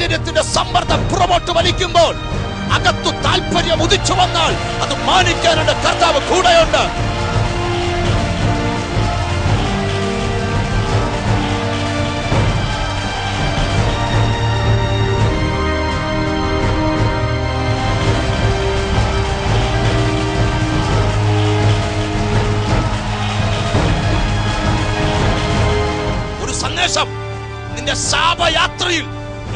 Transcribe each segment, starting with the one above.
സാഹചര്യത്തിന്റെ സമ്മർദ്ദം പുറമോട്ട് വലിക്കുമ്പോൾ അകത്തു താല്പര്യം ഉദിച്ചു വന്നാൽ അത് മാനിക്കാനുള്ള കർത്താവ് കൂടെയുണ്ട്. ഒരു സന്ദേശം നിന്റെ ശാപയാത്രയിൽ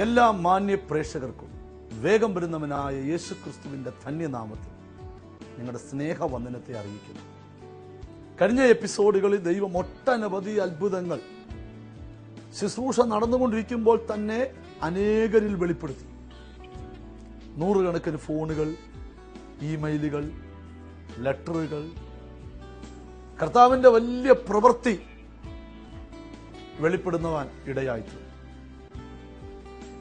എല്ലാ മാന്യ പ്രേക്ഷകർക്കും വേഗം വരുന്നവനായ യേശു ക്രിസ്തുവിന്റെ ധന്യനാമത്തിൽ നിങ്ങളുടെ സ്നേഹവന്ദനത്തെ അറിയിക്കുന്നു. കഴിഞ്ഞ എപ്പിസോഡുകളിൽ ദൈവം ഒട്ടനവധി അത്ഭുതങ്ങൾ ശുശ്രൂഷ നടന്നുകൊണ്ടിരിക്കുമ്പോൾ തന്നെ അനേകരിൽ വെളിപ്പെടുത്തി. നൂറുകണക്കിന് ഫോണുകൾ ഇമെയിലുകൾ ലെറ്ററുകൾ. കർത്താവിന്റെ വലിയ പ്രവൃത്തി വെളിപ്പെടുന്നവാൻ ഇടയായിട്ടുണ്ട്.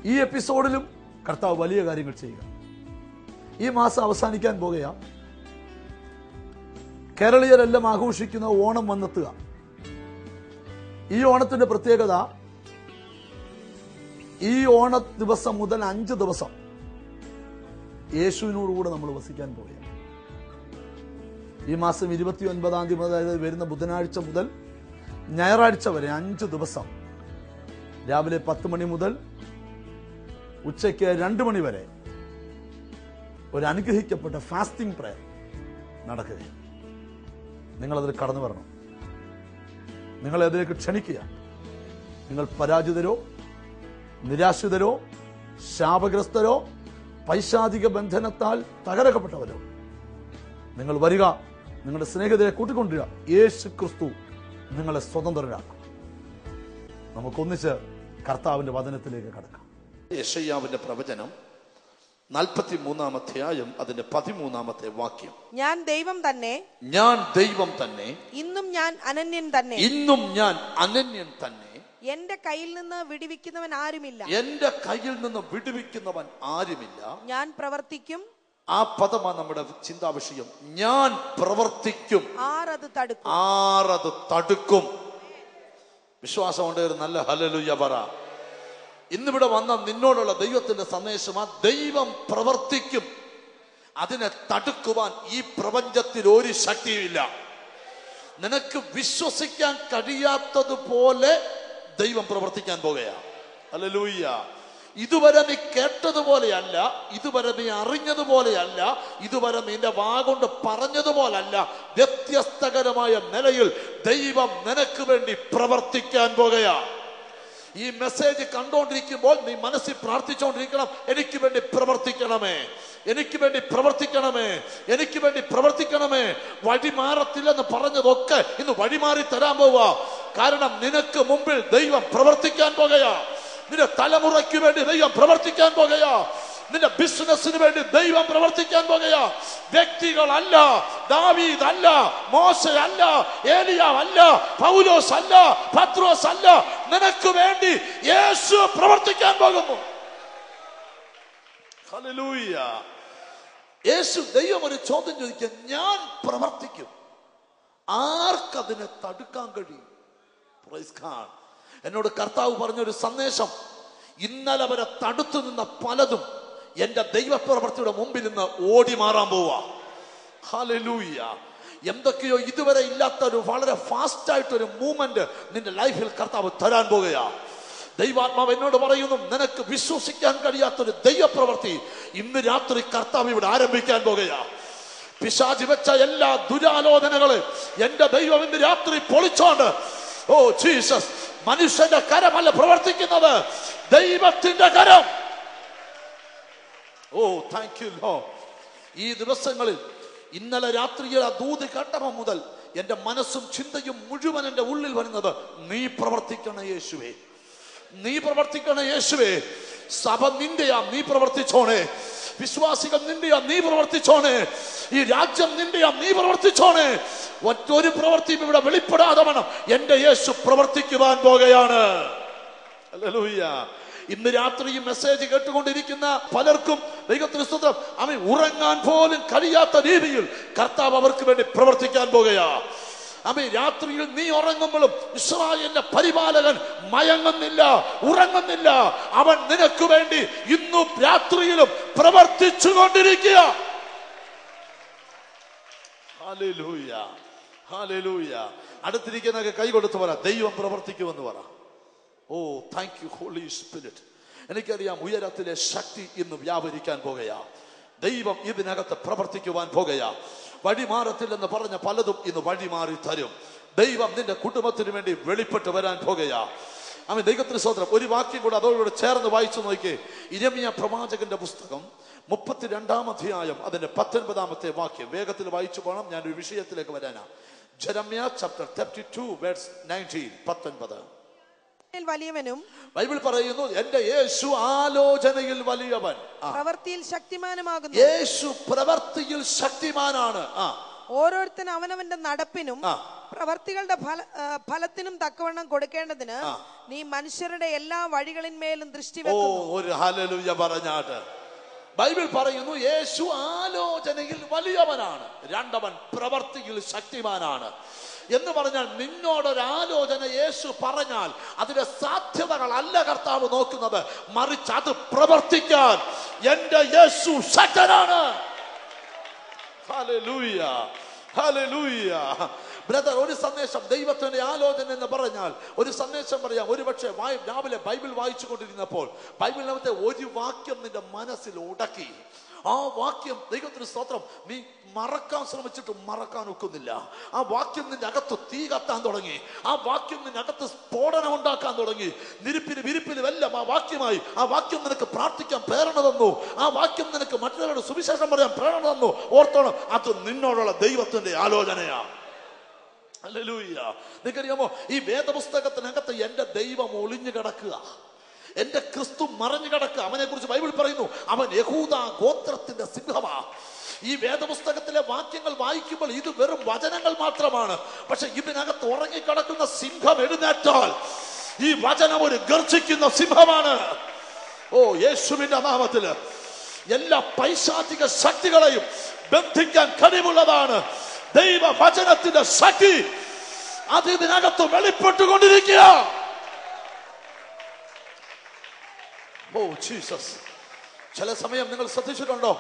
ഈ എപ്പിസോഡിലും കർത്താവ് വലിയ കാര്യങ്ങൾ ചെയ്യുക. ഈ മാസം അവസാനിക്കാൻ പോകുക. കേരളീയരെല്ലാം ആഘോഷിക്കുന്ന ഓണം വന്നെത്തുക. ഈ ഓണത്തിന്റെ പ്രത്യേകത ഈ ഓണ ദിവസം മുതൽ അഞ്ച് ദിവസം യേശുവിനോടുകൂടെ നമ്മൾ വസിക്കാൻ പോകുക. ഈ മാസം ഇരുപത്തി ഒൻപതാം തീയതി മുതൽ അതായത് വരുന്ന ബുധനാഴ്ച മുതൽ ഞായറാഴ്ച വരെ അഞ്ച് ദിവസം രാവിലെ പത്ത് മണി മുതൽ ഉച്ചയ്ക്ക് രണ്ട് മണി വരെ ഒരു അനുഗ്രഹിക്കപ്പെട്ട ഫാസ്റ്റിംഗ് പ്രയർ നടക്കുകയാണ്. നിങ്ങളതിൽ കടന്നു വരണം. നിങ്ങളെ അതിലേക്ക് ക്ഷണിക്കുക. നിങ്ങൾ പരാജിതരോ നിരാശിതരോ ശാപഗ്രസ്തരോ പൈശാചിക ബന്ധനത്താൽ തകരക്കപ്പെട്ടവരോ നിങ്ങൾ വരിക നിങ്ങളുടെ സ്നേഹിതരെ കൂട്ടിക്കൊണ്ടുവരിക. യേശു ക്രിസ്തു നിങ്ങളെ സ്വതന്ത്രരാക്കും. നമുക്കൊന്നിച്ച് കർത്താവിന്റെ വചനത്തിലേക്ക് കടക്കാം. യശയ്യാവിന്റെ പ്രവചനം നാൽപ്പത്തി മൂന്നാം അധ്യായം അതിന്റെ പതിമൂന്നാമത്തെ വാക്യം. ഞാൻ ദൈവം തന്നെ ഞാൻ ദൈവം തന്നെ ഇന്നും ഞാൻ അനന്യൻ തന്നെ. ഇന്നും ഞാൻ അനന്യൻ തന്നെ. എന്റെ കയ്യിൽ നിന്ന് വിടുവിക്കുന്നവൻ ആരുമില്ല. എന്റെ കയ്യിൽ നിന്ന് വിടുവിക്കുന്നവൻ ആരുമില്ല. ഞാൻ പ്രവർത്തിക്കും ആ പദമാണ് നമ്മുടെ ചിന്താ വിഷയം ഞാൻ പ്രവർത്തിക്കും. ആറത് തടുക്കും. ആറത് തടുക്കും. വിശ്വാസമുണ്ട് ഒരു നല്ല ഹലലുയ പറ. ഇന്നിവിടെ വന്ന നിന്നോടുള്ള ദൈവത്തിന്റെ സന്ദേശം ആ ദൈവം പ്രവർത്തിക്കും. അതിനെ തടുക്കുവാൻ ഈ പ്രപഞ്ചത്തിൽ ഒരു ശക്തിയുമില്ല. നിനക്ക് വിശ്വസിക്കാൻ കഴിയാത്തതുപോലെ ദൈവം പ്രവർത്തിക്കാൻ പോകുകയാണ് അല്ലലൂയ്യ ഇതുവരെ നീ കേട്ടതുപോലെയല്ല ഇതുവരെ നീ അറിഞ്ഞതുപോലെയല്ല ഇതുവരെ നിന്റെ വാഗൊണ്ട് പറഞ്ഞതുപോലല്ല വ്യത്യസ്തകരമായ നിലയിൽ ദൈവം നിനക്ക് വേണ്ടി പ്രവർത്തിക്കാൻ പോകുകയാണ് ഈ മെസ്സേജ് കണ്ടുകൊണ്ടിരിക്കുമ്പോൾ നീ മനസ്സിൽ പ്രാർത്ഥിച്ചുകൊണ്ടിരിക്കണം എനിക്ക് വേണ്ടി പ്രവർത്തിക്കണമേ. എനിക്ക് വേണ്ടി പ്രവർത്തിക്കണമേ. എനിക്ക് വേണ്ടി പ്രവർത്തിക്കണമേ. വഴി മാറത്തില്ലെന്ന് പറഞ്ഞതൊക്കെ ഇന്ന് വഴിമാറി തരാൻ പോവുക കാരണം നിനക്ക് മുമ്പിൽ ദൈവം പ്രവർത്തിക്കാൻ പോകയാ. നിന്റെ തലമുറയ്ക്ക് വേണ്ടി ദൈവം പ്രവർത്തിക്കാൻ പോകുകയാ നിന്റെ ബിസിനസ്സിന് വേണ്ടി ദൈവം പ്രവർത്തിക്കാൻ പോകുകയാ. വ്യക്തികളല്ല ദാവീദ് അല്ല മോശ അല്ല ഏലിയാവ് അല്ല പൗലോസ് അല്ല പത്രോസ് അല്ല നിനക്ക് വേണ്ടി യേശു പ്രവർത്തിക്കാൻ പോകുന്നു. യേശു ദൈവം ഒരു ചോദ്യം ചോദിക്കുക ഞാൻ പ്രവർത്തിക്കും. ആർക്കതിനെ തടുക്കാൻ കഴിയും. എന്നോട് കർത്താവ് പറഞ്ഞൊരു സന്ദേശം ഇന്നലെ വരെ തടുത്തു നിന്ന പലതും എന്റെ ദൈവപ്രവർത്തിയുടെ മുമ്പിൽ നിന്ന് ഓടി മാറാൻ പോവാ. എന്തൊക്കെയോ ഇതുവരെ ഇല്ലാത്ത ഒരു വളരെ ഫാസ്റ്റ് ആയിട്ട് ഒരു മൂവ്മെന്റ് നിന്റെ ലൈഫിൽ കർത്താവ് തരാൻ പോകുകയാ. ദൈവാത്മാവ് എന്നോട് പറയുന്നു നിനക്ക് വിശ്വസിക്കാൻ കഴിയാത്തൊരു ദൈവപ്രവർത്തി ഇന്ന് രാത്രി കർത്താവ് ഇവിടെ ആരംഭിക്കാൻ പോകുകയാ. പിശാചി വെച്ച എല്ലാ ദുരാലോചനകൾ എന്റെ ദൈവം ഇന്ന് രാത്രി പൊളിച്ചോണ്ട് ഓ ജീസസ് മനുഷ്യന്റെ കരമല്ല പ്രവർത്തിക്കുന്നത് ദൈവത്തിന്റെ കരം. ഓ താങ്ക് യു ലോ ഈ ദിവസങ്ങളിൽ ഇന്നലെ രാത്രിയിൽ ആ ദൂത് കേട്ടപ്പോൾ മുതൽ എന്റെ മനസ്സും ചിന്തയും മുഴുവൻ എന്റെ ഉള്ളിൽ വരുന്നത് നീ പ്രവർത്തിക്കണ യേശുവേ. നീ പ്രവർത്തിക്കണ യേശുവേ. സഭ നിന്റെയാ നീ പ്രവർത്തിച്ചോണേ. വിശ്വാസികൾ നിന്റെയാ നീ പ്രവർത്തിച്ചോണേ. ഈ രാജ്യം നിന്റെയാ നീ പ്രവർത്തിച്ചോണേ. ഒറ്റൊരു പ്രവർത്തിയും ഇവിടെ വെളിപ്പെടാതെ വേണം. എന്റെ യേശു പ്രവർത്തിക്കുവാൻ പോകുകയാണ് ഹല്ലേലൂയ. ഇന്ന് രാത്രി ഈ മെസ്സേജ് കേട്ടുകൊണ്ടിരിക്കുന്ന പലർക്കും ദൈവത്തിന് സ്തുതം അവൻ ഉറങ്ങാൻ പോലും കഴിയാത്ത രീതിയിൽ കർത്താവ് അവർക്ക് വേണ്ടി പ്രവർത്തിക്കാൻ പോകുകയാ. അമ്മ രാത്രിയിൽ നീ ഉറങ്ങുമ്പോഴും ഇസ്രായേലിന്റെ പരിപാലകൻ മയങ്ങുന്നില്ല ഉറങ്ങുന്നില്ല. അവൻ നിനക്ക് വേണ്ടി ഇന്നും രാത്രിയിലും പ്രവർത്തിച്ചു കൊണ്ടിരിക്കുക അടുത്തിരിക്കുന്ന കൈ കൊടുത്ത് പറ. ദൈവം പ്രവർത്തിക്കുമെന്ന് പറ. ഓ താങ്ക് യു ഹോളി സ്പിരിറ്റ് എനിക്കറിയാം ഉയരത്തിലെ ശക്തി ഇന്ന് വ്യാപരിക്കാൻ പോകയാ ദൈവം ഇതിനകത്ത് പ്രവർത്തിക്കുവാൻ പോകയാ വഴിമാറത്തില്ലെന്ന് പറഞ്ഞ പലതും ഇന്ന് വഴിമാറി തരും. ദൈവം നിന്റെ കുടുംബത്തിന് വേണ്ടി വെളിപ്പെട്ട് വരാൻ പോകയാ അമ്മ ദൈവത്തിന് സ്വതന്ത്രം ഒരു വാക്യം കൂടെ അതോടുകൂടെ ചേർന്ന് വായിച്ചു നോക്കിയേ. ഇരമിയ പ്രവാചകന്റെ പുസ്തകം മുപ്പത്തിരണ്ടാം അധ്യായം അതിന്റെ പത്തൊൻപതാമത്തെ വാക്യം. വേഗത്തിൽ വായിച്ചു പോകണം ഞാൻ ഒരു വിഷയത്തിലേക്ക് വരാനാ. Jeremiah chapter thirty two words nineteen പത്തൊൻപത്. വലിയവനും ബൈബിൾ പറയുന്നു എന്റെ യേശു ആലോചനയിൽ വലിയവൻ. പ്രവർത്തിയിൽ പ്രവൃത്തിയിൽ ശക്തിമാനുമാകുന്നു. യേശു പ്രവർത്തിയിൽ ശക്തിമാനാണ്. ആ. ഓരോരുത്തൻ അവനവന്റെ നടപ്പിനും പ്രവർത്തികളുടെ ഫല ഫലത്തിനും തക്കവണ്ണം കൊടുക്കേണ്ടതിന് നീ മനുഷ്യരുടെ എല്ലാ വഴികളിന്മേലും ദൃഷ്ടി ഒരു ഹലലുയ പറഞ്ഞാട്ട്. ബൈബിൾ പറയുന്നു യേശു ആലോചനയിൽ വലിയവനാണ്. രണ്ടവൻ പ്രവർത്തിയിൽ ശക്തിമാനാണ്. എന്ന് പറഞ്ഞാൽ നിന്നോടൊരാലോചന യേശു പറഞ്ഞാൽ അതിന്റെ സാധ്യതകളല്ല കർത്താവ് നോക്കുന്നത്. മറിച്ച് അത് പ്രവർത്തിക്കാൻ എന്റെ യേശു ശക്തനാണ്. ബ്രദർ ഒരു സന്ദേശം ദൈവത്തിന്റെ ആലോചന എന്ന് പറഞ്ഞാൽ ഒരു സന്ദേശം പറയാം. ഒരുപക്ഷെ രാവിലെ ബൈബിൾ വായിച്ചു കൊണ്ടിരുന്നപ്പോൾ ബൈബിളിനകത്തെ ഒരു വാക്യം നിന്റെ മനസ്സിൽ ഉടക്കി. ആ വാക്യം ദൈവത്തിന് സ്തോത്രം നീ മറക്കാൻ ശ്രമിച്ചിട്ട് മറക്കാൻ ഒക്കുന്നില്ല. ആ വാക്യം നിന്റെ അകത്ത് തീ കത്താൻ തുടങ്ങി. ആ വാക്യം നിന്റെ അകത്ത് സ്ഫോടനം ഉണ്ടാക്കാൻ തുടങ്ങി. നിരുപ്പിന് വിരിപ്പിലും എല്ലാം ആ വാക്യമായി ആ വാക്യം നിനക്ക് പ്രാർത്ഥിക്കാൻ പ്രേരണ തന്നു. ആ വാക്യം നിനക്ക് മറ്റുള്ളവരുടെ സുവിശേഷം പറയാൻ പ്രേരണ തന്നു. ഓർത്തോണം അത് നിന്നോടുള്ള ദൈവത്തിന്റെ ആലോചനയാണ് ഹല്ലേലൂയ നിനക്കറിയാമോ ഈ വേദപുസ്തകത്തിനകത്ത് എന്റെ ദൈവം ഒളിഞ്ഞു കിടക്കുക. എന്റെ ക്രിസ്തു മറഞ്ഞു കിടക്കുക അവനെ കുറിച്ച് ബൈബിൾ പറയുന്നു അവൻ യഹൂദ ഗോത്രത്തിന്റെ സിംഹമാ. ഈ വേദപുസ്തകത്തിലെ വാക്യങ്ങൾ വായിക്കുമ്പോൾ ഇത് വെറും വചനങ്ങൾ മാത്രമാണ്. പക്ഷെ ഇതിനകത്ത് ഉറങ്ങിക്കിടക്കുന്ന സിംഹം എഴുന്നേറ്റാൽ ഈ വചനം ഒരു ഗർജിക്കുന്ന സിംഹമാണ്. ഓ യേശുവിന്റെ നാമത്തിൽ എല്ലാ പൈശാചിക ശക്തികളെയും ബന്ധിക്കാൻ കഴിവുള്ളതാണ്. ദൈവ വചനത്തിന്റെ ശക്തി അത് ഇതിനകത്ത് വെളിപ്പെട്ടുകൊണ്ടിരിക്കുക. ഓ ജീസസ് ചില സമയം നിങ്ങൾ ശ്രദ്ധിച്ചിട്ടുണ്ടോ?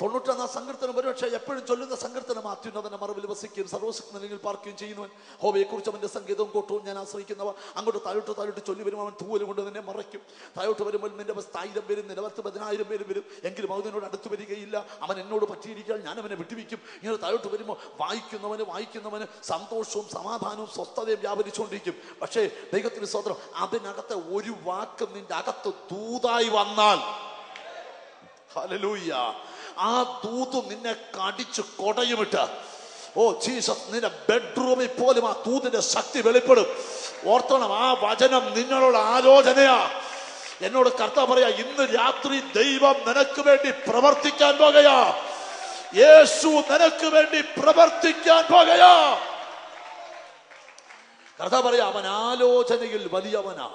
തൊണ്ണൂറ്റൊന്നാം സങ്കീർത്തനം ഒരുപക്ഷെ എപ്പോഴും ചൊല്ലുന്ന സങ്കീർത്തനം അത്യുന്നതന്റെ മറവിൽ വസിക്കുകയും സർവശക്തനിൽ പാർക്കുകയും ചെയ്യുന്നവൻ. ഹോബയെ കുറിച്ച് അവന്റെ സംഗീതവും കൂട്ടവും ഞാൻ ആശ്രയിക്കുന്നവ. അങ്ങോട്ട് താഴോട്ട് താഴോട്ട് ചൊല്ലി വരുമ്പോൾ അവൻ തൂവൽ കൊണ്ട് നിന്നെ മറയ്ക്കും. താഴോട്ട് വരുമ്പോൾ നിന്റെ ആയിരം പേരും നിലവർത്ത് പതിനായിരം പേരും വരും. എങ്കിലും അവനോട് അടുത്തു വരികയില്ല. അവൻ എന്നോട് പറ്റിയിരിക്കാൻ ഞാൻ അവനെ വിട്ടുവയ്ക്കും ഇങ്ങനെ താഴോട്ട് വരുമ്പോൾ വായിക്കുന്നവന് വായിക്കുന്നവന് സന്തോഷവും സമാധാനവും സ്വസ്ഥതയും വ്യാപരിച്ചുകൊണ്ടിരിക്കും. പക്ഷേ ദൈവത്തിന് സ്വതന്ത്രം അതിനകത്തെ ഒരു വാക്ക് നിന്റെ അകത്ത് തൂതായി വന്നാൽ ആ തൂത്ത് നിന്നെ കടിച്ച് കൊടയുമിട്ട്. ഓ ജീസസ് നിന്റെ ബെഡ്റൂമിൽ പോലും ആ തൂത്തിന്റെ ശക്തി വെളിപ്പെടും. ഓർത്തണം ആ വചനം നിന്നോടുള്ള ആലോചനയാ. എന്നോട് കർത്താവ് പറയാ ഇന്ന് രാത്രി ദൈവം നിനക്ക് വേണ്ടി പ്രവർത്തിക്കാൻ പോകയാ യേശു നിനക്ക് വേണ്ടി പ്രവർത്തിക്കാൻ പോകയാ കർത്താവ് പറയാ അവൻ ആലോചനയിൽ വലിയവനാ.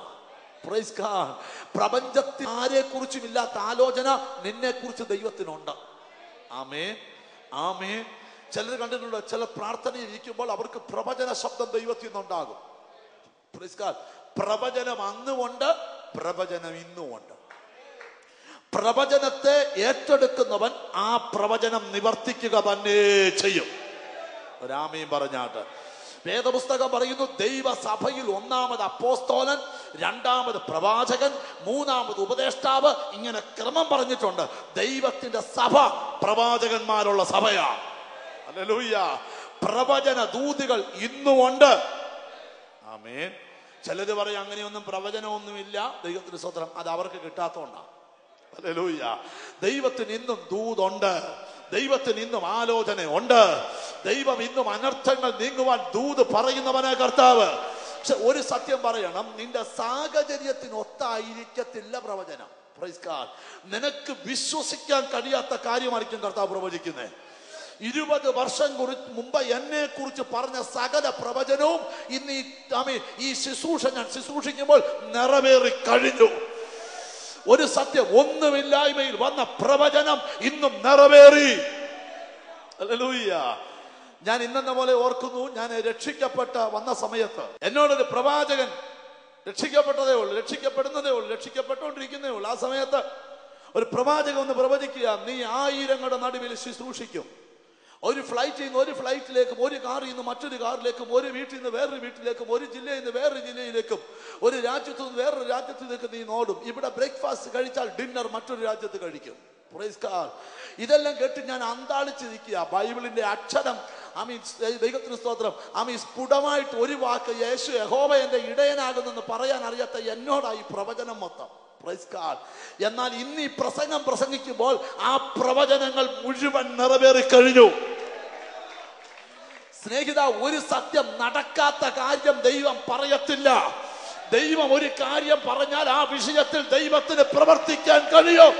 പ്രപഞ്ചത്തിൽ ആരെ കുറിച്ചും ഇല്ലാത്ത ആലോചന നിന്നെ കുറിച്ച് ദൈവത്തിനുണ്ട്. ആമേ ആമേ ചിലർ കണ്ടിട്ടുണ്ട് ചില പ്രാർത്ഥനയിൽ ഇരിക്കുമ്പോൾ അവർക്ക് പ്രവചന ശബ്ദം ദൈവത്തിൽ നിന്നുണ്ടാകും. പ്രവചനം അന്നുമുണ്ട് പ്രവചനം ഇന്നുമുണ്ട് പ്രവചനത്തെ ഏറ്റെടുക്കുന്നവൻ ആ പ്രവചനം നിവർത്തിക്കുക തന്നെ ചെയ്യും. രാമയും പറഞ്ഞാട്ട് വേദപുസ്തകം പറയുന്നു ദൈവസഭയിൽ ഒന്നാമത് അപ്പോസ്തോലൻ രണ്ടാമത് പ്രവാചകൻ മൂന്നാമത് ഉപദേഷ്ടാവ്. ഇങ്ങനെ ക്രമം പറഞ്ഞിട്ടുണ്ട്. ദൈവത്തിന്റെ സഭ പ്രവാചകന്മാരുള്ള ഹല്ലേലൂയ പ്രവചന ദൂതികൾ ഇന്നുമുണ്ട്. ആമേൻ. ചിലത് പറയും അങ്ങനെയൊന്നും പ്രവചനമൊന്നുമില്ല. ദൈവത്തിന്റെ സ്വത്രം അത് അവർക്ക് കിട്ടാത്തോണ്ടാണ് ദൈവത്തിന് ഇന്നും ദൂതുണ്ട്. ദൈവത്തിന് ഇന്നും ആലോചന ഉണ്ട് ദൈവം ഇന്നും അനർത്ഥങ്ങൾ നീങ്ങുവാൻ ദൂത് പറയുന്നവനെ കർത്താവ്. പക്ഷെ ഒരു സത്യം പറയണം നിന്റെ സാഹചര്യത്തിന് ഒത്തായിരിക്കത്തില്ല പ്രവചനം. നിനക്ക് വിശ്വസിക്കാൻ കഴിയാത്ത കാര്യമായിരിക്കും കർത്താവ് പ്രവചിക്കുന്നത്. ഇരുപത് വർഷം കുറി മുമ്പ് എന്നെ കുറിച്ച് പറഞ്ഞ സകല പ്രവചനവും ഇന്ന് ഈ ആമി ഈ ശുശ്രൂഷ ഞാൻ ശുശ്രൂഷിക്കുമ്പോൾ നിറവേറി കഴിഞ്ഞു. ഒരു സത്യം ഒന്നുമില്ലായ്മയിൽ വന്ന പ്രവചനം ഇന്നും നിറവേറി. ഹല്ലേലൂയ. ഞാൻ ഇന്നെന്ന പോലെ ഓർക്കുന്നു ഞാൻ രക്ഷിക്കപ്പെട്ട വന്ന സമയത്ത്. എന്നോടൊരു പ്രവാചകൻ രക്ഷിക്കപ്പെട്ടതേ ഉള്ളൂ രക്ഷിക്കപ്പെടുന്നതേ ഉള്ളൂ രക്ഷിക്കപ്പെട്ടുകൊണ്ടിരിക്കുന്നതേ ഉള്ളൂ. ആ സമയത്ത് ഒരു പ്രവാചകൻ ഒന്ന് പ്രവചിക്കുക നീ ആയിരങ്ങളുടെ നടുവിൽ ശുശ്രൂഷിക്കും. ഒരു ഫ്ലൈറ്റിൽ നിന്ന് ഒരു ഫ്ലൈറ്റിലേക്കും ഒരു കാറിൽ നിന്ന് മറ്റൊരു കാറിലേക്കും ഒരു വീട്ടിൽ നിന്ന് വേറൊരു വീട്ടിലേക്കും ഒരു ജില്ലയിൽ നിന്ന് വേറൊരു ജില്ലയിലേക്കും ഒരു രാജ്യത്തു നിന്ന് വേറൊരു രാജ്യത്തിലേക്ക് നീ നോടും. ഇവിടെ ബ്രേക്ക്ഫാസ്റ്റ് കഴിച്ചാൽ ഡിന്നർ മറ്റൊരു രാജ്യത്ത് കഴിക്കും. ഇതെല്ലാം കേട്ട് ഞാൻ അന്താളിച്ച് നിൽക്കുക ബൈബിളിന്റെ അക്ഷരം ആമീൻ. ദൈവത്തിന് സ്തോത്രം. ആമി സ്ഫുടമായിട്ട് ഒരു വാക്ക് യേശു യഹോവ എന്റെ ഇടയനാകുന്നെന്ന് പറയാൻ അറിയാത്ത എന്നോടായി പ്രവചനം മൊത്തം. എന്നാൽ ഇന്ന് ഈ പ്രസംഗം പ്രസംഗിക്കുമ്പോൾ ആ പ്രവചനങ്ങൾ മുഴുവൻ നിറവേറി കഴിഞ്ഞു. സ്നേഹിത ഒരു സത്യം നടക്കാത്ത കാര്യം ദൈവം പറയത്തില്ല. ദൈവം ഒരു കാര്യം പറഞ്ഞാൽ ആ വിഷയത്തിൽ ദൈവത്തിന് പ്രവർത്തിക്കാൻ കഴിയും.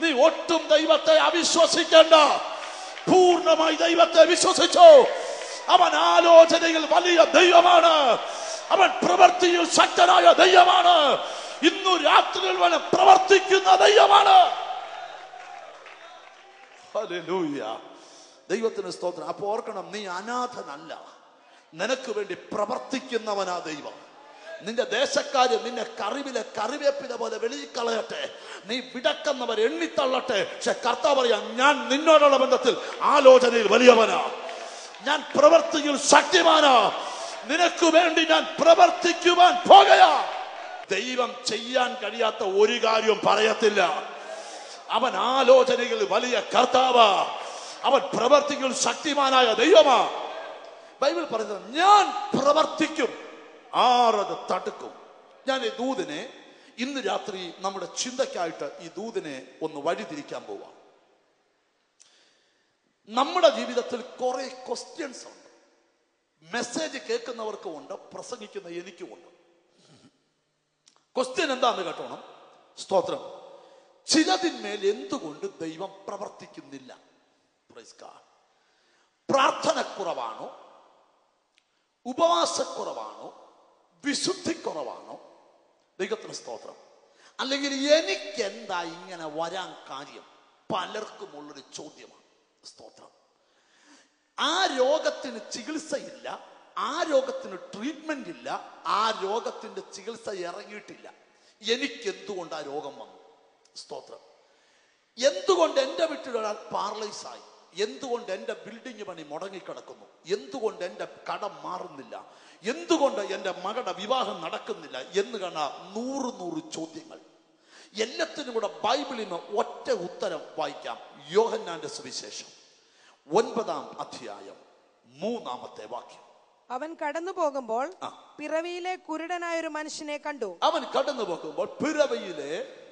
നീ ഒട്ടും ദൈവത്തെ അവിശ്വസിക്കണ്ട. പൂർണമായി ദൈവത്തെ വിശ്വസിച്ചോ. അവൻ ആലോചനയിൽ വലിയ ദൈവമാണ്. അവൻ പ്രവൃത്തിയിൽ ശക്തനായ ദൈവമാണ്. ഇന്നു വരെ പ്രവർത്തിക്കുന്ന ദൈവമാണ്. ദൈവത്തിന് സ്തോത്രം. അപ്പൊ ഓർക്കണം നീ അനാഥനല്ല. നിനക്ക് വേണ്ടി പ്രവർത്തിക്കുന്നവനാ ദൈവം. നിന്റെ ദേശക്കാര് നിന്നെ കറിവിലെ കറിവേപ്പില പോലെ വെളിയിൽ കളയട്ടെ നീ വിടക്കുന്നവർ എണ്ണിത്തള്ളട്ടെ. പക്ഷെ കർത്താവ് പറയാം ഞാൻ നിന്നോടുള്ള ബന്ധത്തിൽ ആലോചനയിൽ വലിയവനാ. ഞാൻ പ്രവർത്തിയിൽ ശക്തിമാനാ. നിനക്ക് വേണ്ടി ഞാൻ പ്രവർത്തിക്കുവാൻ പോകയാ ദൈവം ചെയ്യാൻ കഴിയാത്ത ഒരു കാര്യവും പറയത്തില്ല. അവൻ ആലോചനയിൽ വലിയ കർത്താവ. അവൻ പ്രവർത്തികൾ ശക്തിമാനായ ദൈവമാ. ബൈബിൾ പറയുന്നത് ഞാൻ പ്രവർത്തിക്കും. ആറത് തടുക്കും. ഞാൻ ഈ ദൂതിനെ ഇന്ന് രാത്രി നമ്മുടെ ചിന്തയ്ക്കായിട്ട് ഈ ദൂതിനെ ഒന്ന് വഴിതിരിക്കാൻ പോവാം. നമ്മുടെ ജീവിതത്തിൽ കുറെ ക്വസ്റ്റ്യൻസ് ഉണ്ട്. മെസ്സേജ് കേൾക്കുന്നവർക്കും ഉണ്ട് പ്രസംഗിക്കുന്ന എനിക്കും ഉണ്ട്. ക്വസ്റ്റ്യൻ എന്താന്ന് കേട്ടോണം? സ്തോത്രം. ചിലതിന്മേൽ എന്തുകൊണ്ട് ദൈവം പ്രവർത്തിക്കുന്നില്ല? പ്രാർത്ഥന കുറവാണോ ഉപവാസക്കുറവാണോ? വിശുദ്ധിക്കുറവാണോ? ദൈവത്തിന് സ്തോത്രം. അല്ലെങ്കിൽ എനിക്ക് എന്താ ഇങ്ങനെ വരാൻ കാര്യം? പലർക്കുമുള്ളൊരു ചോദ്യമാണ്. സ്തോത്രം. ആ രോഗത്തിന് ചികിത്സയില്ല ആ രോഗത്തിന് ട്രീറ്റ്മെന്റ് ഇല്ല ആ രോഗത്തിന്റെ ചികിത്സ ഇറങ്ങിയിട്ടില്ല. എനിക്ക് എന്തുകൊണ്ട് ആ രോഗം വന്നു? സ്തോത്രം. എന്തുകൊണ്ട് എന്റെ വീട്ടിലൊരാൾ പാർലൈസ് ആയി? എന്തുകൊണ്ട് എന്റെ ബിൽഡിംഗ് പണി മുടങ്ങിക്കിടക്കുന്നു? എന്തുകൊണ്ട് എന്റെ കടം മാറുന്നില്ല? എന്തുകൊണ്ട് എന്റെ മകളുടെ വിവാഹം നടക്കുന്നില്ല? എന്ന് കണ്ട നൂറ് നൂറ് ചോദ്യങ്ങൾ. എല്ലാത്തിനും കൂടെ ബൈബിളിൽ നിന്ന് ഒറ്റ ഉത്തരം വായിക്കാം. യോഹന്നാന്റെ സുവിശേഷം. ഒൻപതാം അധ്യായം. മൂന്നാമത്തെ വാക്യം. അവൻ കടന്നു പോകുമ്പോൾ. പിറവിയിലെ കുരുടനായ ഒരു മനുഷ്യനെ കണ്ടു. അവൻ കടന്നു പോകുമ്പോൾ പിറവയിലെ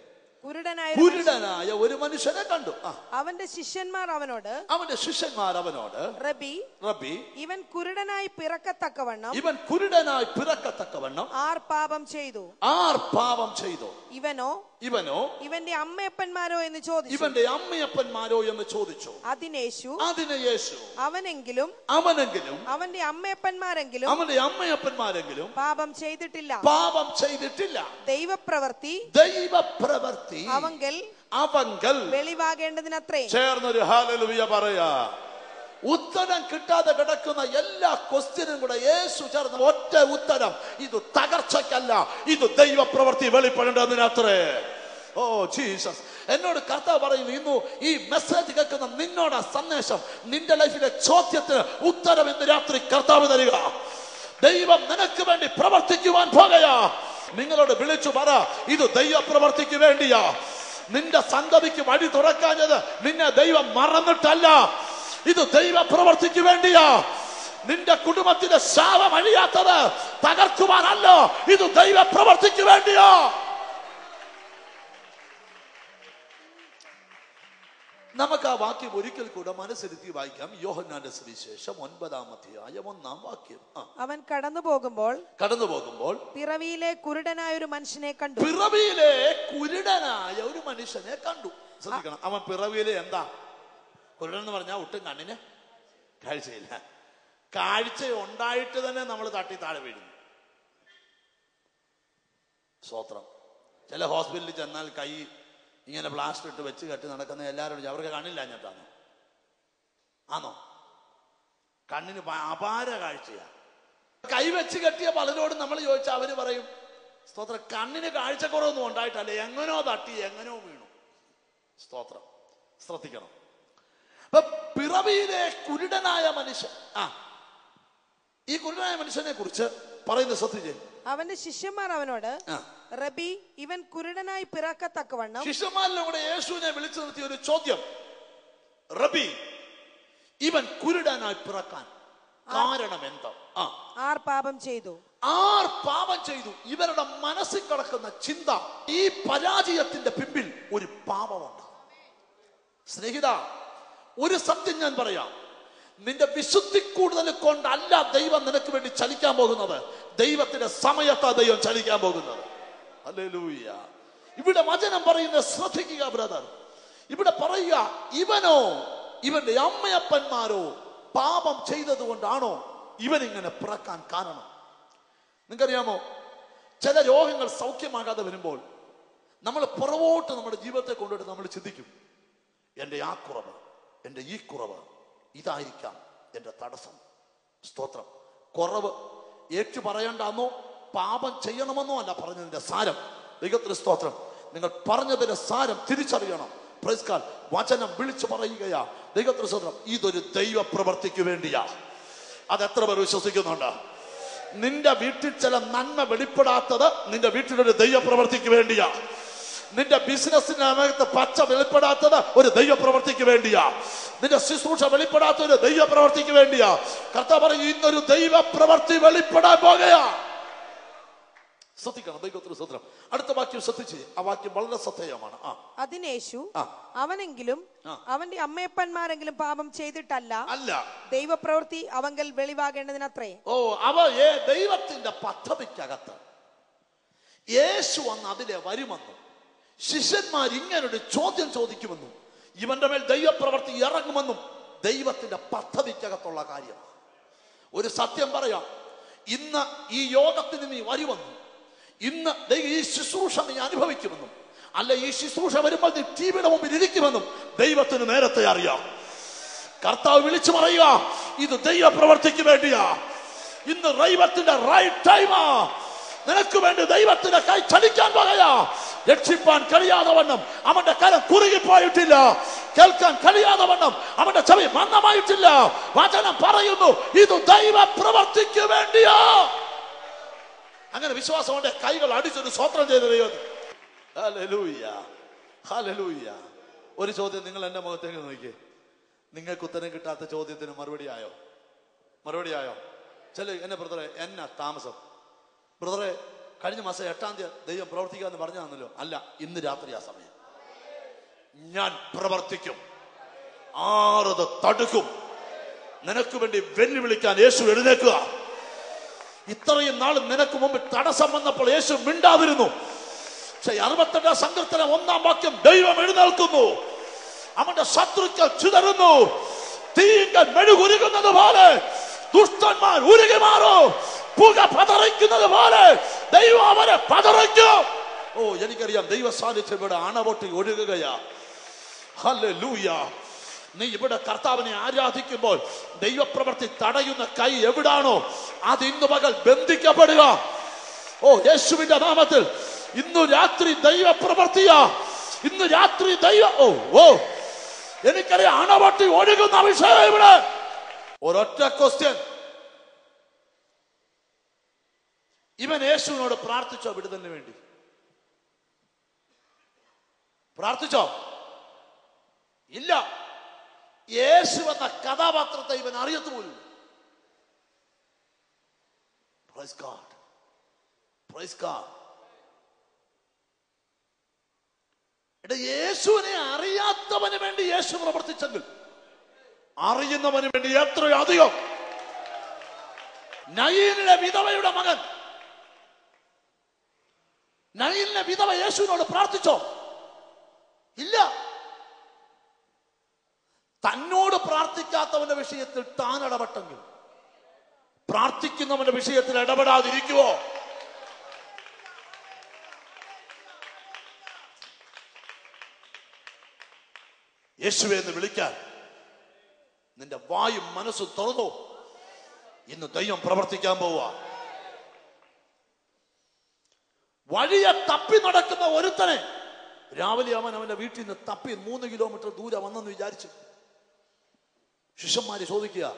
കുരുടനായ ഒരു കുരുടനായ ഒരു മനുഷ്യനെ കണ്ടു. അവന്റെ ശിഷ്യന്മാർ അവനോട് അവന്റെ ശിഷ്യന്മാർ അവനോട് റബി റബി ഇവൻ കുരുടനായി പിറക്കത്തക്കവണ്ണം ഇവൻ കുരുടനായി പിറക്കത്തക്കവണ്ണം ആർ പാപം ചെയ്തു. ആർ പാപം ചെയ്തു. ഇവനോ ഇവനോ? ഇവന്റെ അമ്മയപ്പന്മാരോ എന്ന് ചോദിച്ചു. ഇവന്റെ അമ്മയപ്പന്മാരോ എന്ന് ചോദിച്ചു. അതിനേശു അതിന് യേശു. അവനെങ്കിലും അവനെങ്കിലും അവന്റെ അമ്മയപ്പന്മാരെങ്കിലും അവന്റെ അമ്മയപ്പന്മാരെങ്കിലും പാപം ചെയ്തിട്ടില്ല. പാപം ചെയ്തിട്ടില്ല. ദൈവപ്രവർത്തി ദൈവപ്രവർത്തി അവങ്കൽ അവങ്കൽ. വെളിവാകേണ്ടതിനത്രേ. ചേർന്നൊരു ഹാലലുവിയ പറയാ. ഉത്തരം കിട്ടാതെ കിടക്കുന്ന എല്ലാ ക്വസ്റ്റ്യനും കൂടെ യേശു ചേർന്ന് ഒറ്റ ഉത്തരം ഇത് തകർച്ചയ്ക്കല്ല ഇത് ദൈവ പ്രവൃത്തി വെളിപ്പെടേണ്ടതിനത്രേ ഓ ജീസസ്. എന്നോട് കഥ പറയുന്നു ഇന്നു ഈ മെസ്സേജ് കേൾക്കുന്ന നിന്നോട് സന്ദേശം. നിന്റെ ലൈഫിലെ ചോദ്യത്തിന് ഉത്തരം ഇന്ന് രാത്രി കർത്താവ് തരിക. ദൈവം നിനക്ക് വേണ്ടി പ്രവർത്തിക്കുവാൻ പോകയാ നിങ്ങളോട് വിളിച്ചു പറ ഇത് ദൈവ പ്രവർത്തിക്ക് വേണ്ടിയാ. നിന്റെ സന്തതിക്ക് വഴി തുറക്കാഞ്ഞത് നിന്നെ ദൈവം മറന്നിട്ടല്ല. ഇത് ദൈവ പ്രവർത്തിക്ക് വേണ്ടിയാ. നിന്റെ കുടുംബത്തിന്റെ ശാപം അഴിയാത്തത് തകർക്കുവാനല്ലോ. ഇത് ദൈവ പ്രവർത്തിക്ക് വേണ്ടിയോ? നമുക്ക് ആ വാക്യം ഒരിക്കൽ കൂടെ മനസ്സിരുത്തി വായിക്കാം. യോഹന്നാന്റെ സുവിശേഷം ഒൻപതാം അധ്യായം ഒന്നാം വാക്യം. അവൻ കടന്നു പോകുമ്പോൾ കടന്നു പോകുമ്പോൾ പിറവിയിലെ കുരുടനായ ഒരു മനുഷ്യനെ കണ്ടു. പിറവിയിലെ കുരുടനായ ഒരു മനുഷ്യനെ കണ്ടു. ശ്രദ്ധിക്കണം. അവൻ പിറവിയിലെ എന്താ? കുരുടൻ എന്ന് പറഞ്ഞാൽ ഒട്ടും കണ്ണിന് കാഴ്ചയില്ല. കാഴ്ച ഉണ്ടായിട്ട് തന്നെ നമ്മൾ തട്ടി താഴെ വീഴുന്നു. സ്വോത്രം ചില ഹോസ്പിറ്റലിൽ ചെന്നാൽ കൈ ഇങ്ങനെ പ്ലാസ്റ്റർ ഇട്ട് വെച്ച് കെട്ടി നടക്കുന്ന എല്ലാവരും അവർക്ക് കണ്ണില്ല എന്നിട്ടാണോ ആണോ കണ്ണിന് അപാര കാഴ്ചയാ. കൈ വെച്ച് കെട്ടിയ പലരോടും നമ്മൾ ചോദിച്ചാൽ അവർ പറയും സ്തോത്രം കണ്ണിന് കാഴ്ചക്കുറവൊന്നും ഉണ്ടായിട്ടല്ല? എങ്ങനോ തട്ടി എങ്ങനോ വീണു. സ്തോത്രം. ശ്രദ്ധിക്കണം. അപ്പൊ പിറവിയിലെ കുരുടനായ മനുഷ്യൻ ആ ഈ കുരുടനായ മനുഷ്യനെ കുറിച്ച് പറയുന്ന ശ്രദ്ധിച്ചേ. അവന്റെ ശിഷ്യന്മാർ അവനോട് റബി ഇവൻ കുരുടനായി പിറക്കത്തക്കവണ്ണം. ശിഷ്യന്മാരിലും കൂടെ യേശുവിനെ വിളിച്ചു നിർത്തിയ ഒരു ചോദ്യം. റബി ഇവൻ കുരുടനായി പിറക്കാൻ കാരണം എന്താ? ആർ പാപം ചെയ്തു? ആർ പാപം ചെയ്തു? ഇവരുടെ മനസ്സിൽ കിടക്കുന്ന ചിന്ത ഈ പരാജയത്തിന്റെ പിമ്പിൽ ഒരു പാപമുണ്ട്. സ്നേഹിത ഒരു സത്യം ഞാൻ പറയാം. നിന്റെ വിശുദ്ധി കൂടുതൽ കൊണ്ടല്ല ദൈവം നിനക്ക് വേണ്ടി ചലിക്കാൻ പോകുന്നത്. ദൈവത്തിന്റെ സമയത്താ ദൈവം ചലിക്കാൻ പോകുന്നത്. ഹല്ലേലൂയ ഇവിടെ വചനം പറയുന്നത് ശ്രദ്ധിക്കുക ബ്രദർ. ഇവിടെ പറയുക ഇവനോ ഇവന്റെ അമ്മയപ്പന്മാരോ പാപം ചെയ്തത് കൊണ്ടാണോ ഇവനിങ്ങനെ പിറക്കാൻ കാരണം? നിങ്ങൾക്കറിയാമോ? ചില രോഗങ്ങൾ സൗഖ്യമാകാതെ വരുമ്പോൾ നമ്മൾ പുറകോട്ട് നമ്മുടെ ജീവിതത്തെ കൊണ്ടുപോയിട്ട് നമ്മൾ ചിന്തിക്കും എന്റെ ആ കുറവ് എന്റെ ഈ കുറവ് ഇതായിരിക്കാം എന്റെ തടസ്സം. സ്തോത്രം. കുറവ്. ഏറ്റു പറയേണ്ടെന്നോ പാപം ചെയ്യണമെന്നോ അല്ല പറഞ്ഞതിന്റെ സാരം. ദൈവത്തിന് സ്തോത്രം. നിങ്ങൾ പറഞ്ഞതിന്റെ സാരം തിരിച്ചറിയണം. പ്രസ്കാൽ. വചനം വിളിച്ചു പറയുകയാ. ദൈവത്തിന് സ്തോത്രം. ഇതൊരു ദൈവ പ്രവർത്തിക്ക് വേണ്ടിയാ. അത് എത്ര പേർ വിശ്വസിക്കുന്നുണ്ട്? നിന്റെ വീട്ടിൽ ചില നന്മ വെളിപ്പെടാത്തത് നിന്റെ വീട്ടിലൊരു ദൈവ പ്രവർത്തിക്ക് വേണ്ടിയാ. നിന്റെ ബിസിനസിന്റെ അകത്ത് പച്ച വെളിപ്പെടാത്തത് ഒരു ദൈവ പ്രവർത്തിക്ക് വേണ്ടിയാ. നിന്റെ ശുശ്രൂഷ വെളിപ്പെടാത്ത ഒരു ദൈവ പ്രവർത്തിക്ക് വേണ്ടിയാ. കർത്താവ് പറഞ്ഞു ഇന്നൊരു ദൈവ പ്രവർത്തി വെളിപ്പെടാൻ പോകുകയാ. ശ്രദ്ധിക്കണം ദൈവത്തിന് ശ്രദ്ധിക്കണം അടുത്ത വാക്യം ശ്രദ്ധിച്ച് ആ വാക്യം വളരെ ശ്രദ്ധേയമാണ്. അതിനേശു. അവനെങ്കിലും അവന്റെ അമ്മയപ്പന്മാരെങ്കിലും പാപം ചെയ്തിട്ടല്ല അല്ല. ദൈവപ്രവൃത്തി അവങ്കൽ വെളിവാകേണ്ടതിനത്രേ. ഓ അവ ദൈവത്തിന്റെ പദ്ധതിക്കകത്ത് യേശു അന്ന് അതിലെ വരുമെന്നും ശിഷ്യന്മാർ ഇങ്ങനൊരു ചോദ്യം ചോദിക്കുമെന്നും ഇവന്റെ മേൽ ദൈവപ്രവർത്തി ഇറങ്ങുമെന്നും ദൈവത്തിന്റെ പദ്ധതിക്കകത്തുള്ള കാര്യമാണ്. ഒരു സത്യം പറയാം. ഇന്ന് ഈ യോഗത്തിന് നീ വരുമെന്നും ഇന്ന് ഈ ശുശ്രൂഷ നീ അനുഭവിക്കുമെന്നും അല്ല ഈ ശുശ്രൂഷ വരുമ്പോൾ നീ ടി വിയുടെ മുമ്പിൽ ഇരിക്കുമെന്നും ദൈവത്തിന് നേരത്തെ അറിയാം. കർത്താവ് വിളിച്ചു പറയുക ഇത് ദൈവ പ്രവർത്തിക്ക് വേണ്ടിയാ. ഇന്ന് ദൈവത്തിന്റെ റൈറ്റ് ടൈമാ നിനക്ക് വേണ്ടി ദൈവത്തിന്റെ കൈ ചലിക്കാൻ പറയാ രക്ഷിപ്പാൻ കഴിയാതെ വണ്ണം അവന്റെ കരം കുറുകിപ്പോയിട്ടില്ല. കേൾക്കാൻ കഴിയാതെ വണ്ണം അവന്റെ ചെവി മന്ദമായിട്ടില്ല. വചനം പറയുന്നു ഇത് ദൈവ പ്രവർത്തിക്ക് വേണ്ടിയാ. അങ്ങനെ വിശ്വാസം അവന്റെ കൈകൾ അടിച്ചൊരു സ്വത്രം ചെയ്ത ദൈവം. ഒരു ചോദ്യം നിങ്ങൾ എന്റെ മുഖത്തേക്ക് നോക്കി. നിങ്ങൾക്ക് ഉത്തരം കിട്ടാത്ത ചോദ്യത്തിന് മറുപടി ആയോ? മറുപടി ആയോ? ചില എന്നെ ബ്രദറെ എന്നാ താമസം. ബ്രദറെ കഴിഞ്ഞ മാസം എട്ടാം തീയതി ദൈവം പ്രവർത്തിക്കുക എന്ന് പറഞ്ഞാണല്ലോ അല്ല ഇന്ന് രാത്രി ആ സമയം. ഞാൻ പ്രവർത്തിക്കും. ആറത് തടുക്കും. നിനക്ക് വേണ്ടി വെല്ലുവിളിക്കാൻ യേശു എഴുന്നേക്കുക ഇത്രയും നാൾ നിനക്ക് മുമ്പ് തടസ്സം വന്നപ്പോൾ യേശു മിണ്ടാതിരുന്നു. പക്ഷെ അറുപത്തെട്ടാം സംഘത്തിലെ ഒന്നാം വാക്യം ദൈവം എഴുന്നേൽക്കുന്നു. അവന്റെ ശത്രുക്കൾ ചിതറുന്നു. തീങ്കൽ മെഴുകുരുകുന്നത് പോലെ ദുഷ്ടന്മാർ ഉരുകി മാറും. പുക പതറിക്കുന്നത് പോലെ ദൈവം അവരെ പതറഞ്ഞു ഓ എനിക്കറിയാം ദൈവ സാന്നിധ്യം ഇവിടെ അണപൊട്ടി ഒഴുകുകയാ. ഹല്ലേലൂയ. നീ ഇവിടെ കർത്താവിനെ ആരാധിക്കുമ്പോൾ ദൈവപ്രവർത്തി തടയുന്ന കൈ എവിടാണോ അത് ഇന്ന് പകൽ ബന്ധിക്കപ്പെടുക. ഓ യേശുവിന്റെ നാമത്തിൽ ഇന്നു രാത്രി ദൈവപ്രവർത്തിയാ ഇന്ന് രാത്രി ദൈവ ഓ ഓ. എനിക്കറിയാം അണപൊട്ടി ഒഴുകുന്ന വിഷയം ഇവിടെ. ഒരൊറ്റ ക്വസ്റ്റ്യൻ. ഇവൻ യേശുവിനോട് പ്രാർത്ഥിച്ചോ വിടുതലിന് വേണ്ടി? പ്രാർത്ഥിച്ചോ? ഇല്ല. യേശു എന്ന കഥാപാത്രത്തെ ഇവൻ അറിയത്തു പോലും പ്രൈസ് പ്രൈസ് യേശുവിനെ അറിയാത്തവന് വേണ്ടി യേശു പ്രവർത്തിച്ചെങ്കിൽ അറിയുന്നവന് വേണ്ടി എത്രയോ അധികം. നയീനിലെ വിധവയുടെ മകൻ നയീനിലെ വിധവ യേശുവിനോട് പ്രാർത്ഥിച്ചോ? ഇല്ല. തന്നോട് പ്രാർത്ഥിക്കാത്തവന്റെ വിഷയത്തിൽ താൻ ഇടപെട്ടെങ്കിൽ പ്രാർത്ഥിക്കുന്നവന്റെ വിഷയത്തിൽ ഇടപെടാതിരിക്കുവോ? യേശുവെ എന്ന് വിളിക്കാൻ നിന്റെ വായും മനസ്സും തുറന്നു? ഇന്ന് ദൈവം പ്രവർത്തിക്കാൻ പോവുക വഴിയെ തപ്പി നടക്കുന്ന ഒരുത്തനെ. രാവിലെ അവൻ അവന്റെ വീട്ടിൽ നിന്ന് തപ്പി മൂന്ന് കിലോമീറ്റർ ദൂരെ വന്നെന്ന് വിചാരിച്ചു. ശിഷ്യന്മാര് ചോദിക്കുക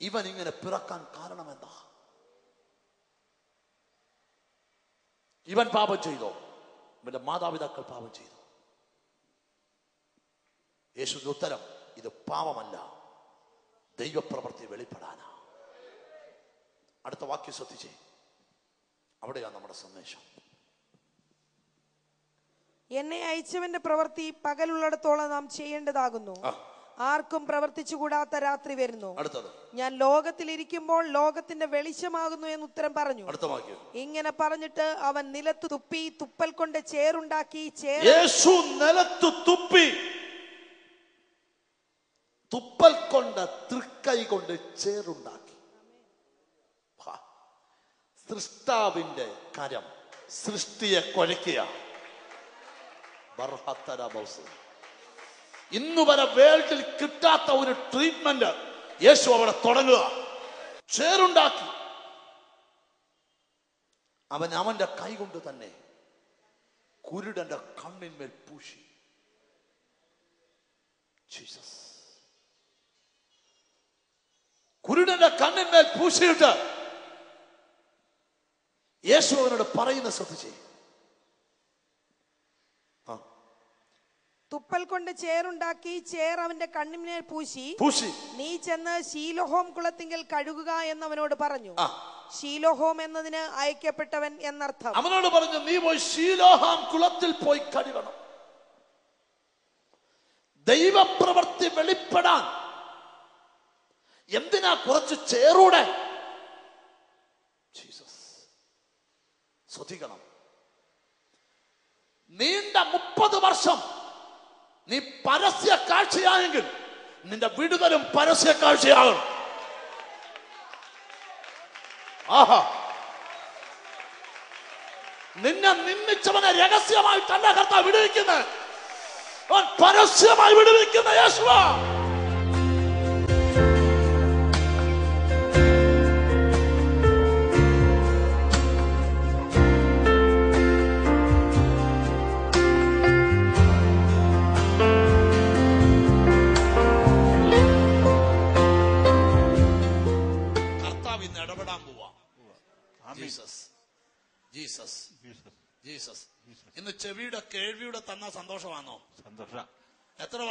ഇവൻ ഇങ്ങനെ പിറക്കാൻ കാരണം എന്താ? ഇവൻ പാപം ചെയ്തോ? ഇവന്റെ മാതാപിതാക്കൾ പാപം ചെയ്തു. യേശുവിന്റെ ഉത്തരം ഇത് പാപമല്ല. ദൈവപ്രവൃത്തി വെളിപ്പെടാനാ. അടുത്ത വാക്യം ശ്രദ്ധിച്ചേ. അവിടെയാണ് നമ്മുടെ സന്ദേശം. എന്നെ അയച്ചവന്റെ പ്രവൃത്തി പകലുള്ളിടത്തോളം നാം ചെയ്യേണ്ടതാകുന്നു. ആർക്കും പ്രവർത്തിച്ചുകൂടാത്ത രാത്രി വരുന്നു. ഞാൻ ലോകത്തിലിരിക്കുമ്പോൾ ലോകത്തിന്റെ വെളിച്ചമാകുന്നു എന്ന് ഉത്തരം പറഞ്ഞു. ഇങ്ങനെ പറഞ്ഞിട്ട് അവൻ നിലത്ത് തുപ്പി തുപ്പൽ കൊണ്ട് ചേറുണ്ടാക്കി യേശു നിലത്ത് തുപ്പി തുപ്പൽ കൊണ്ട് തൃക്കൈ കൊണ്ട് ചേറുണ്ടാക്കി. സൃഷ്ടാവിന്റെ കരം സൃഷ്ടിയെ കൊലക്കുക. ഇന്ന് വരെ വേൾഡിൽ കിട്ടാത്ത ഒരു ട്രീറ്റ്മെന്റ് യേശു അവിടെ തുടങ്ങുക. ചേറുണ്ടാക്കി അവൻ അവന്റെ കൈ കൊണ്ട് തന്നെ കുരുടന്റെ കണ്ണിന്മേൽ പൂശി. ജീസസ്. കുരുടന്റെ കണ്ണിന്മേൽ പൂശിയിട്ട് യേശു അവനോട് പറയുന്ന ശ്രദ്ധിച്ചേ തുപ്പൽ കൊണ്ട് ചേറുണ്ടാക്കി ചേർ അവന്റെ കണ്ണിനെ പൂശി. പൂശി. നീ ചെന്ന് ശീലോഹോം കുളത്തിങ്കൽ കഴുകുക എന്നവനോട് പറഞ്ഞു. ആ. ശീലോഹോം എന്നതിന് അയക്കപ്പെട്ടവൻ എന്നർത്ഥം. അവനോട് പറഞ്ഞു നീ പോയി ശീലോഹാം കുളത്തിൽ പോയി കഴുകണം. ദൈവപ്രവൃത്തി വെളിപ്പെടാൻ. എന്തിനാ കുറച്ച് ചേറൂടെ ജീസസ് ശ്രദ്ധിക്കണം. നീണ്ട മുപ്പത് വർഷം നീ പരസ്യ കാഴ്ചയായെങ്കിൽ നിന്റെ വിടുതലും പരസ്യ കാഴ്ചയാകും. ആഹാ. നിന്നെ നിന്ദിച്ചവനെ രഹസ്യമായിട്ടല്ല കർത്താവ് വിടുവിക്കുന്നത്. പരസ്യമായി വിടുവിക്കുന്ന യേശുവ.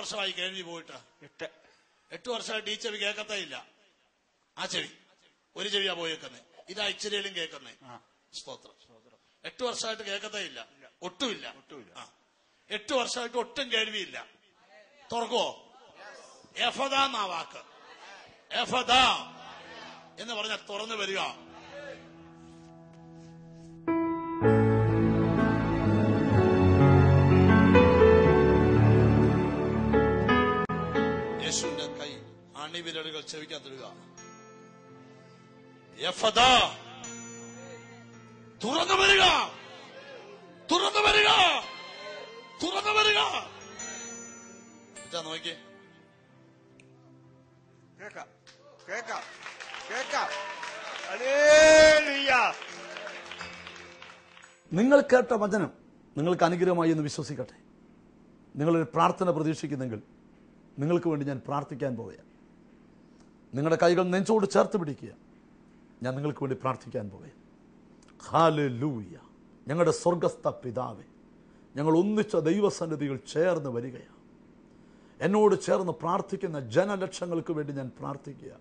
വർഷമായി കേൾവി പോയിട്ട്. എട്ട്. എട്ട് വർഷമായി ടീച്ചർ ചെവി കേൾക്കത്തേ ഇല്ല. ആ ചെവി. ഒരു ചെവിയാ പോയേക്കുന്നേ. ഇതാ ഇച്ചിരിയിലും കേൾക്കുന്നേ. സ്തോത്രം. എട്ട് വർഷമായിട്ട് കേൾക്കത്തേ ഇല്ല. ഒട്ടുമില്ല. ഒട്ടുമില്ല. ആ. എട്ട് വർഷമായിട്ട് ഒട്ടും കേൾവിയില്ല. തുറക്കുവോ? എഫദ എന്നാ വാക്ക്. എഫദ. എന്ന് പറഞ്ഞാൽ തുറന്നു വരിക. അണിവിരലുകൾ ചെവിക്കാത്തിടുക തുറന്നു വരിക. തുറന്നു വരിക. തുറന്നു വരിക. നോക്കി. കേക്കാം കേക്കാം കേക്കാം ഹല്ലേലൂയ. നിങ്ങൾ കേട്ട വചനം നിങ്ങൾക്ക് അനുഗ്രഹമായി എന്ന് വിശ്വസിക്കട്ടെ. നിങ്ങളൊരു പ്രാർത്ഥന പ്രതീക്ഷിക്കുന്നെങ്കിൽ നിങ്ങൾക്ക് വേണ്ടി ഞാൻ പ്രാർത്ഥിക്കാൻ പോവുകയാണ്. നിങ്ങളുടെ കൈകൾ നെഞ്ചോട് ചേർത്ത് പിടിക്കുക. ഞാൻ നിങ്ങൾക്ക് വേണ്ടി പ്രാർത്ഥിക്കാൻ പോവേ ഹാൽ ലൂയ ഞങ്ങളുടെ സ്വർഗസ്ഥ പിതാവേ ഞങ്ങൾ ഒന്നിച്ച ദൈവസന്നിധികൾ ചേർന്ന് വരികയാണ്. എന്നോട് ചേർന്ന് പ്രാർത്ഥിക്കുന്ന ജനലക്ഷങ്ങൾക്ക് വേണ്ടി ഞാൻ പ്രാർത്ഥിക്കുക.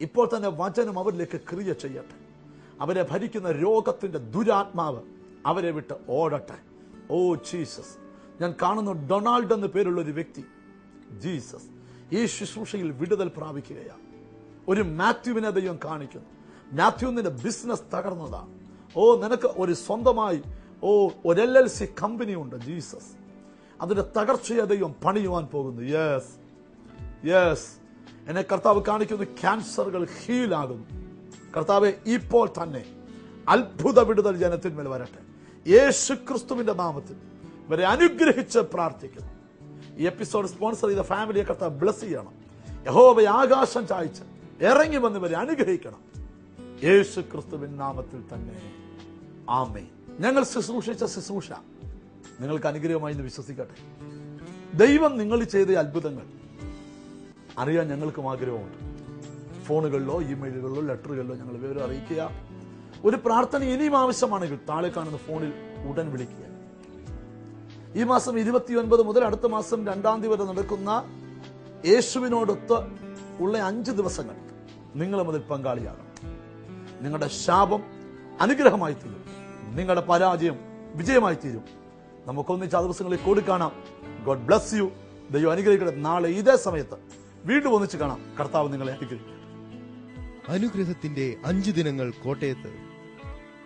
ഇപ്പോൾ തന്നെ വചനം അവരിലേക്ക് ക്രിയ ചെയ്യട്ടെ. അവരെ ഭരിക്കുന്ന രോഗത്തിന്റെ ദുരാത്മാവ് അവരെ വിട്ട് ഓടട്ടെ. ഓ ജീസസ് ഞാൻ കാണുന്നു ഡൊണാൾഡ് എന്ന പേരുള്ള ഒരു വ്യക്തി ജീസസ് ഈ ശുശ്രൂഷയിൽ വിടുതൽ പ്രാപിക്കുകയാണ്. ഒരു മാത്യുവിനെ ദൈവം കാണിക്കുന്നു. മാത്യുവിന്റെ ബിസിനസ് തകർന്നതാണ് ഓ നിനക്ക് ഒരു സ്വന്തമായി ഓ ഒരു എൽ എൽ സി കമ്പനി ഉണ്ട് ജീസസ്. അതിന്റെ തകർച്ചയെ ദൈവം പണിയുവാൻ പോകുന്നു. യെസ് യെസ് എന്നെ കർത്താവ് കാണിക്കുന്നു ക്യാൻസറുകൾ ഹീലാകുന്നു കർത്താവെ ഇപ്പോൾ തന്നെ അത്ഭുത വിടുതൽ ജനത്തിന്മേൽ വരട്ടെ. യേശു ക്രിസ്തുവിന്റെ നാമത്തിൽ ഇവരെ അനുഗ്രഹിച്ച് പ്രാർത്ഥിക്കുന്നു. ഈ എപ്പിസോഡ് സ്പോൺസർ ചെയ്ത ഫാമിലിയെ കർത്താവ് ബ്ലസ് ചെയ്യണം. യഹോവയെ ആകാശം ചായച്ച്. ഇറങ്ങി വന്ന് ഇവരെ അനുഗ്രഹിക്കണം. യേശു ക്രിസ്തുവിൻ നാമത്തിൽ തന്നെ. ആമേ ഞങ്ങൾ ശുശ്രൂഷിച്ച ശുശ്രൂഷ നിങ്ങൾക്ക് അനുഗ്രഹമായി എന്ന് വിശ്വസിക്കട്ടെ. ദൈവം നിങ്ങൾ ചെയ്ത അത്ഭുതങ്ങൾ അറിയാൻ ഞങ്ങൾക്കും ആഗ്രഹമുണ്ട്. ഫോണുകളിലോ ഇമെയിലുകളിലോ ലെറ്ററുകളിലോ ഞങ്ങൾ വിവരം അറിയിക്കുക. ഒരു പ്രാർത്ഥന ഇനിയും ആവശ്യമാണെങ്കിൽ താഴെ കാണുന്ന ഫോണിൽ ഉടൻ വിളിക്കുക. ഈ മാസം ഇരുപത്തിയൊൻപത് മുതൽ അടുത്ത മാസം രണ്ടാം തീയതി വരെ നടക്കുന്ന യേശുവിനോടൊത്ത് ഉള്ള അഞ്ച് ദിവസങ്ങൾ. നിങ്ങളും അതിൽ പങ്കാളിയാകണം. നിങ്ങളുടെ ശാപം അനുഗ്രഹമായി തീരും. നിങ്ങളുടെ പരാജയം വിജയമായി തീരും. നമുക്കൊന്നിച്ച് ആ ദിവസങ്ങളിൽ കൂടി കാണാം. ഗോഡ് ബ്ലസ് യു ദൈവം അനുഗ്രഹിക്കട്ടെ. നാളെ ഇതേ സമയത്ത് വീണ്ടും ഒന്നിച്ച് കാണാം. കർത്താവ് നിങ്ങളെ അനുഗ്രഹിക്കും അനുഗ്രഹത്തിന്റെ അഞ്ചു ദിനങ്ങൾ കോട്ടയത്ത്.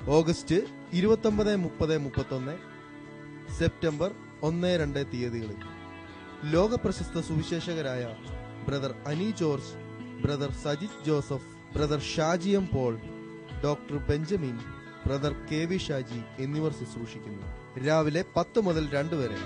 ഓഗസ്റ്റ് ഇരുപത്തൊമ്പത് മുപ്പത് മുപ്പത്തൊന്ന് സെപ്റ്റംബർ ഒന്ന് രണ്ട് തീയതികളിൽ. ലോക പ്രശസ്ത സുവിശേഷകരായ brother Ani George brother Sajith Joseph brother ഷാജിയം Paul doctor Benjamin brother K V Shaji എന്നിവർ ശുശ്രൂഷിക്കുന്നു. രാവിലെ പത്ത് മുതൽ രണ്ട് വരെ.